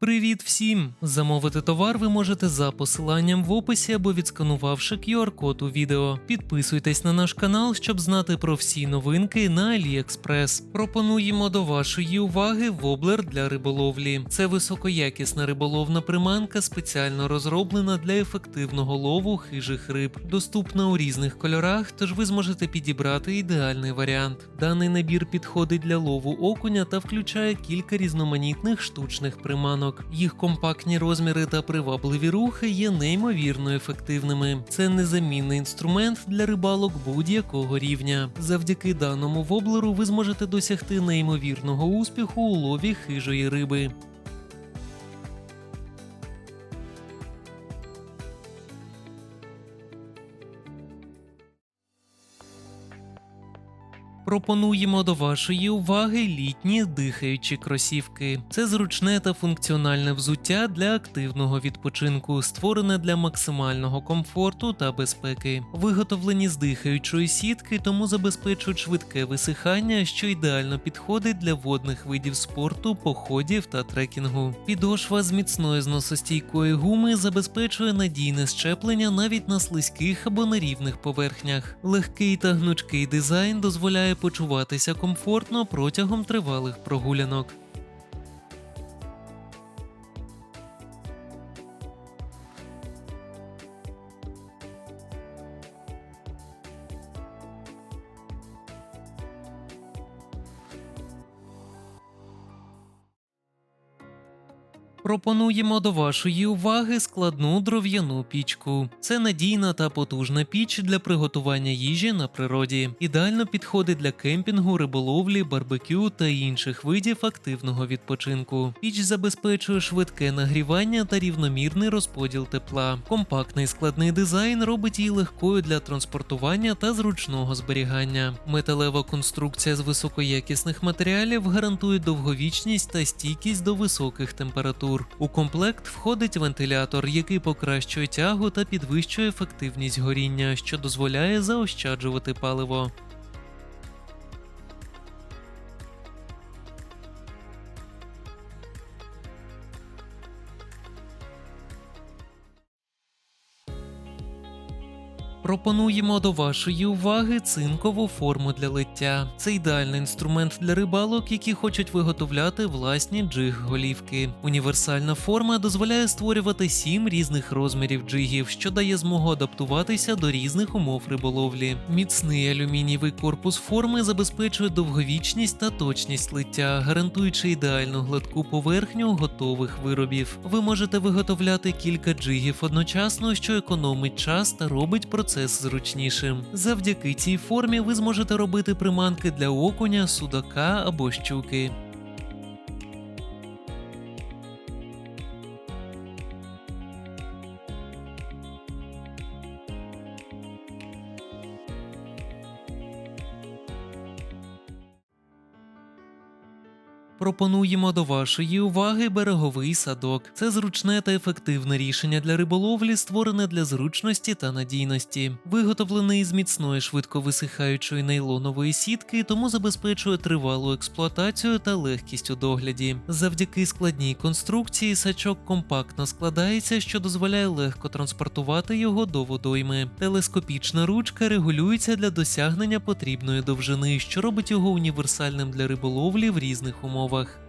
Привіт всім! Замовити товар ви можете за посиланням в описі або відсканувавши QR-код у відео. Підписуйтесь на наш канал, щоб знати про всі новинки на AliExpress. Пропонуємо до вашої уваги воблер для риболовлі. Це високоякісна риболовна приманка, спеціально розроблена для ефективного лову хижих риб. Доступна у різних кольорах, тож ви зможете підібрати ідеальний варіант. Даний набір підходить для лову окуня та включає кілька різноманітних штучних приманок. Їх компактні розміри та привабливі рухи є неймовірно ефективними. Це незамінний інструмент для рибалок будь-якого рівня. Завдяки даному воблеру ви зможете досягти неймовірного успіху у лові хижої риби. Пропонуємо до вашої уваги літні дихаючі кросівки. Це зручне та функціональне взуття для активного відпочинку, створене для максимального комфорту та безпеки. Виготовлені з дихаючої сітки, тому забезпечують швидке висихання, що ідеально підходить для водних видів спорту, походів та трекінгу. Підошва з міцної зносостійкої гуми забезпечує надійне щеплення навіть на слизьких або нерівних поверхнях. Легкий та гнучкий дизайн дозволяє почуватися комфортно протягом тривалих прогулянок. Пропонуємо до вашої уваги складну дров'яну пічку. Це надійна та потужна піч для приготування їжі на природі. Ідеально підходить для кемпінгу, риболовлі, барбекю та інших видів активного відпочинку. Піч забезпечує швидке нагрівання та рівномірний розподіл тепла. Компактний складний дизайн робить її легкою для транспортування та зручного зберігання. Металева конструкція з високоякісних матеріалів гарантує довговічність та стійкість до високих температур. У комплект входить вентилятор, який покращує тягу та підвищує ефективність горіння, що дозволяє заощаджувати паливо. Пропонуємо до вашої уваги цинкову форму для лиття. Це ідеальний інструмент для рибалок, які хочуть виготовляти власні джиг-голівки. Універсальна форма дозволяє створювати сім різних розмірів джигів, що дає змогу адаптуватися до різних умов риболовлі. Міцний алюмінієвий корпус форми забезпечує довговічність та точність лиття, гарантуючи ідеальну гладку поверхню готових виробів. Ви можете виготовляти кілька джигів одночасно, що економить час та робить процес зручнішим. Завдяки цій формі ви зможете робити приманки для окуня, судака або щуки. Пропонуємо до вашої уваги береговий садок. Це зручне та ефективне рішення для риболовлі, створене для зручності та надійності. Виготовлений з міцної швидко висихаючої нейлонової сітки, тому забезпечує тривалу експлуатацію та легкість у догляді. Завдяки складній конструкції сачок компактно складається, що дозволяє легко транспортувати його до водойми. Телескопічна ручка регулюється для досягнення потрібної довжини, що робить його універсальним для риболовлі в різних умовах. umowach